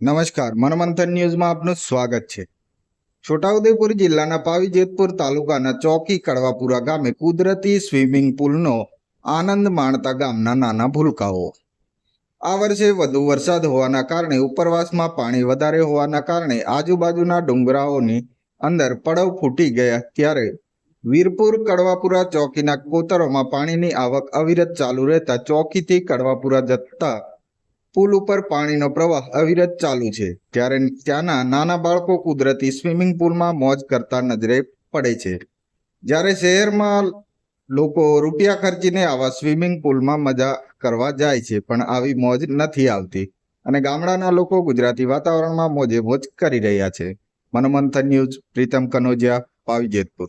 નમસ્કાર, મનમંથન ન્યૂઝમાં આપનું સ્વાગત છે. છોટાઉદેપુર જિલ્લાના પાવી જેતપુર તાલુકાના ચોકી કડવાપુરા ગામે કુદરતી સ્વિમિંગ પુલનો આનંદ માણતા ગામના નાના ભૂલકાઓ. આ વર્ષે વધુ વરસાદ હોવાના કારણે ઉપરવાસમાં પાણી વધારે હોવાના કારણે આજુબાજુના ડુંગરાઓની અંદર પડવ ફૂટી ગયા ત્યારે વીરપુર કડવાપુરા ચોકીના કોતરોમાં પાણીની આવક અવિરત ચાલુ રહેતા ચોકીથી કડવાપુરા જતા પુલ ઉપર પાણીનો પ્રવાહ અવિરત ચાલુ છે. ત્યારે ત્યાંના નાના બાળકો કુદરતી સ્વિમિંગ પુલમાં મોજ કરતા નજરે પડે છે. જ્યારે શહેરમાં લોકો રૂપિયા ખર્ચીને આવા સ્વિમિંગ પુલમાં મજા કરવા જાય છે, પણ આવી મોજ નથી આવતી. અને ગામડાના લોકો ગુજરાતી વાતાવરણમાં મોજે મોજ કરી રહ્યા છે. મનોમંથન ન્યૂઝ, પ્રીતમ કનોજિયા પાવી જેતપુર